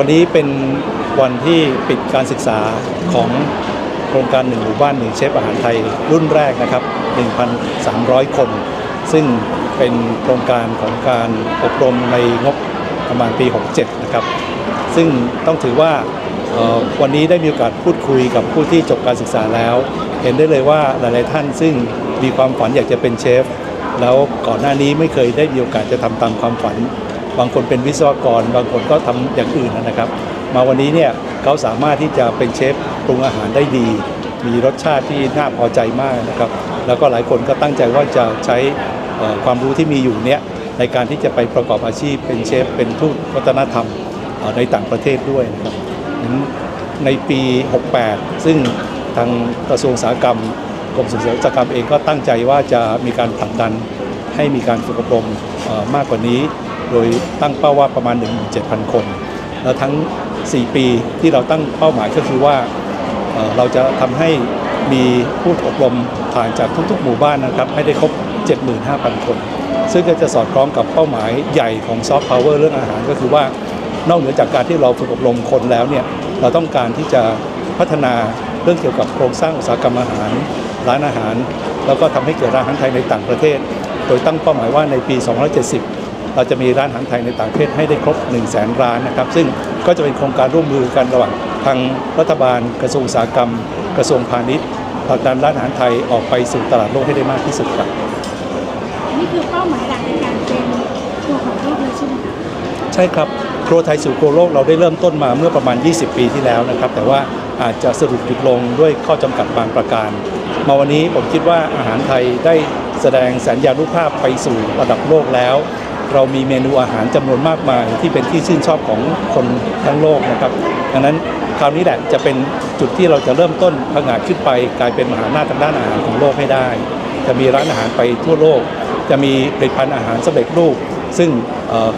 วันนี้เป็นวันที่ปิดการศึกษาของโครงการหนึ่งหมู่บ้านหนึ่งเชฟอาหารไทยรุ่นแรกนะครับ 1,300 คน ซึ่งเป็นโครงการของการอบรมในงบประมาณปี 67 นะครับ ซึ่งต้องถือว่าวันนี้ได้มีโอกาสพูดคุยกับผู้ที่จบการศึกษาแล้ว เห็นได้เลยว่าหลาย ๆ ท่านซึ่งมีความฝันอยากจะเป็นเชฟ แล้วก่อนหน้านี้ไม่เคยได้มีโอกาสจะทำตามความฝัน บางคนเป็นวิศวกร บางคนก็ทำอย่างอื่นนะครับ มาวันนี้เนี่ยเขาสามารถที่จะเป็นเชฟปรุงอาหารได้ดี มีรสชาติที่น่าพอใจมากนะครับ แล้วก็หลายคนก็ตั้งใจว่าจะใช้ความรู้ที่มีอยู่เนี่ยในการที่จะไปประกอบอาชีพเป็นเชฟเป็นทูตวัฒนธรรมในต่างประเทศด้วยนะครับในปี 68 ซึ่งทางกระทรวงอุตสาหกรรมกรมส่งเสริมอุตสาหกรรมเองก็ตั้งใจว่าจะมีการผลักดันให้มีการฝึกอบรมมากกว่านี้ โดยตั้งเป้าว่าประมาณ 17,000 คน แล้วทั้ง 4 ปีที่เราตั้งเป้าหมายก็คือว่าเราจะทำให้มีผู้อบรมผ่านจากทุกๆ หมู่บ้านนะครับให้ได้ครบ 75,000 คน ซึ่งก็จะสอดคล้องกับเป้าหมายใหญ่ของซอฟต์พาวเวอร์เรื่องอาหารก็คือว่านอกเหนือจากการที่เราฝึกอบรมคนแล้วเนี่ยเราต้องการที่จะพัฒนาเรื่องเกี่ยวกับโครงสร้างอุตสาหกรรมอาหาร ร้านอาหาร แล้วก็ทำให้เกิดร้านอาหารไทยในต่างประเทศ โดยตั้งเป้าหมายว่าในปี 270 เราจะมีร้านอาหารไทยในต่างประเทศให้ได้ครบ 1 0 0 0 0แสนร้านนะครับ ซึ่งก็จะเป็นโครงการร่วมมือกันระหว่างทางรัฐบาล กระทรวงอุตสาหกรรม กระทรวงพาณิชย์ผลักดันร้านอาหารไทยออกไปสู่ตลาดโลกให้ได้มากที่สุดครับนี่คือเป้าหมายหลักในการเป็นตัวของโลกเลยใช่ไหมคะใช่ครับครัวไทยสู่ครัวโลกเราได้เริ่มต้นมาเมื่อประมาณ 20 ปีที่แล้วนะครับ แต่ว่าอาจจะสรุปหยุดลงด้วยข้อจำกัดบางประการ มาวันนี้ผมคิดว่าอาหารไทยได้แสดงสัญญาณุภาพไปสู่ระดับโลกแล้ว เรามีเมนูอาหารจำนวนมากมายที่เป็นที่ชื่นชอบของคนทั้งโลกนะครับดังนั้นคราวนี้แหละจะเป็นจุดที่เราจะเริ่มต้นพังาดขึ้นไป กลายเป็นมหาอำนาจทางด้านอาหารของโลกให้ได้ จะมีร้านอาหารไปทั่วโลก จะมีผลิตภัณฑ์อาหารสเร็จรูป ซึ่ง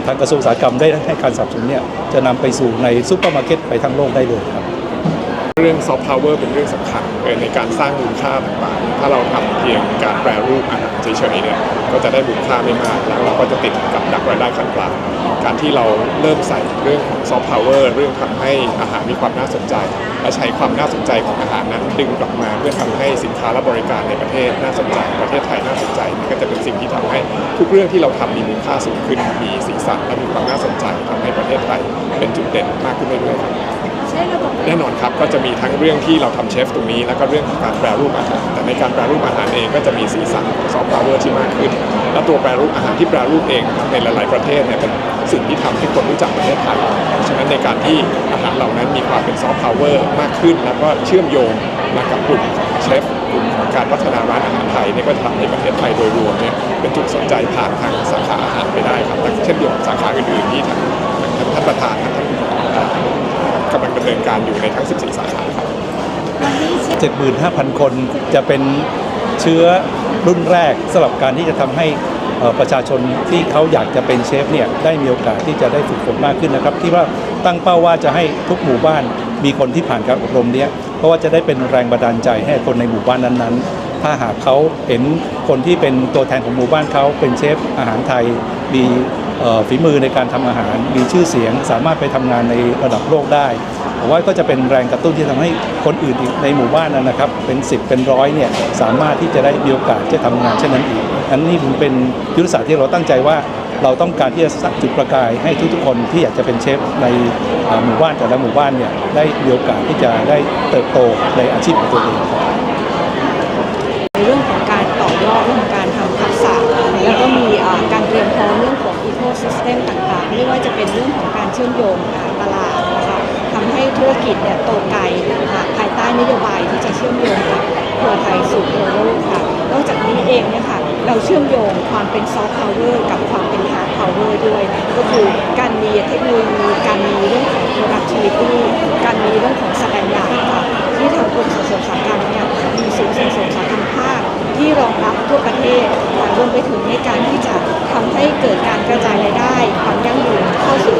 ทางกระทรวงอุตสาหกรรมได้ให้การสนับสนุนเนี่ยจะนำไปสู่ในซูเปอร์มาร์เก็ตไปทั้งโลกได้เลยครับ เรื่องซอฟต์พาวเวอร์เป็นเรื่องสำคัญในการสร้างมูลค่าต่างๆ ถ้าเราทำเพียงการแปรรูปอาหารเฉยๆเนี่ยก็จะได้มูลค่าไม่มาก แล้วเราก็จะติดกับดักรายได้ขั้นกลางการที่เราเริ่มใส่เรื่องของซอฟต์พาวเวอร์เรื่องทำให้อาหารมีความน่าสนใจ และใช้ความน่าสนใจของอาหารนั้นดึงกลับมาเพื่อทำให้สินค้าและบริการในประเทศน่าสนใจ ประเทศไทยน่าสนใจนี่ก็จะเป็นสิ่งที่ทำให้ทุกเรื่องที่เราทำมีมูลค่าสูงขึ้นมีสีสันและมีความน่าสนใจทำให้ประเทศไทยเป็นจุดเด่นมากขึ้นเรื่อยๆครับ ใช้ระบบแน่นอนครับก็จะมีทั้งเรื่องที่เราทำเชฟตรงนี้ แล้วก็เรื่องของการแปรรูปอาหาร แต่ในการแปรรูปอาหารเองก็จะมีสีสันของซอฟต์พาวเวอร์ที่มากขึ้น และตัวแปรรูปอาหารที่แปรรูปเองในหลาย ๆประเทศเนี่ยเป็นสิ่งที่ทำให้คนรู้จักประเทศไทยฉะนั้นในการที่อาหารเหล่านั้นมีความเป็นซอฟต์พาวเวอร์มากขึ้น แล้วก็เชื่อมโยงมากับกลุ่มของเชฟกลุ่มของการพัฒนาร้านอาหารไทยเนี่ยก็จะทำให้ประเทศไทยโดยรวมเนี่ยเป็นจุดสนใจผ่านทางสาขาอาหารไปได้ครับเช่นเดียวกับสาขาอื่นๆที่ทางท่านประธานทางท่านผู้บริหาร กำลังดำเนินการอยู่ในทั้ง 14 สาขาครับวันนี้เชฟ75,000 คนจะเป็นเชื้อรุ่นแรกสำหรับการที่จะทำให้เอ่อประชาชนที่เขาอยากจะเป็นเชฟเนี่ยได้มีโอกาสที่จะได้ฝึกฝนมากขึ้นนะครับ ที่ว่าตั้งเป้าว่าจะให้ทุกหมู่บ้านมีคนที่ผ่านการอบรมเนี้ยเพราะว่าจะได้เป็นแรงบันดาลใจให้คนในหมู่บ้านนั้นๆ ถ้าหากเขาเห็นคนที่เป็นตัวแทนของหมู่บ้านเขาเป็นเชฟอาหารไทยมีเอ่อ ฝีมือในการทำอาหาร มีชื่อเสียง สามารถไปทำงานในระดับโลกได้ผมว่าก็จะเป็นแรงกระตุ้นที่ทำให้คนอื่นอีกในหมู่บ้านนั้นนะครับ เป็น 10 เป็นร้อยเนี่ยสามารถที่จะได้มีโอกาสจะทำงานเช่นนั้นอีกอันนี้เป็นยุทธศาสตร์ที่เราตั้งใจว่าเราต้องการที่จะสร้างจุดประกายให้ทุกๆคนที่อยากจะเป็นเชฟในหมู่บ้านแต่ละหมู่บ้านเนี่ยได้มีโอกาสที่จะได้เติบโตในอาชีพของตัวเอง ชื่อมโยงตลาดนะคะทำให้ธุรกิจเนี่ยโตไกลอ่าภายใต้นโยบายที่จะเชื่อมโยงกับครัวไทยสู่ครัวโลกค่ะ นอกจากนี้เองเนี่ยค่ะเราเชื่อมโยงความเป็นซอฟต์พาวเวอร์กับความเป็นฮาร์ดพาวเวอร์ด้วย ก็คือการมีเทคโนโลยีการมีเรื่องของ productivity การมีเรื่องของสแตนดาร์ดค่ะที่ทางกรมส่งเสริมสาหกรรมเนี่ยมีศูนย์ส่งเสริมสาหกรรมภาคที่รองรับทั่วประเทศรวมไปถึงในการที่จะทำให้เกิดการกระจายรายได้ ความยั่งยืนเข้าสู่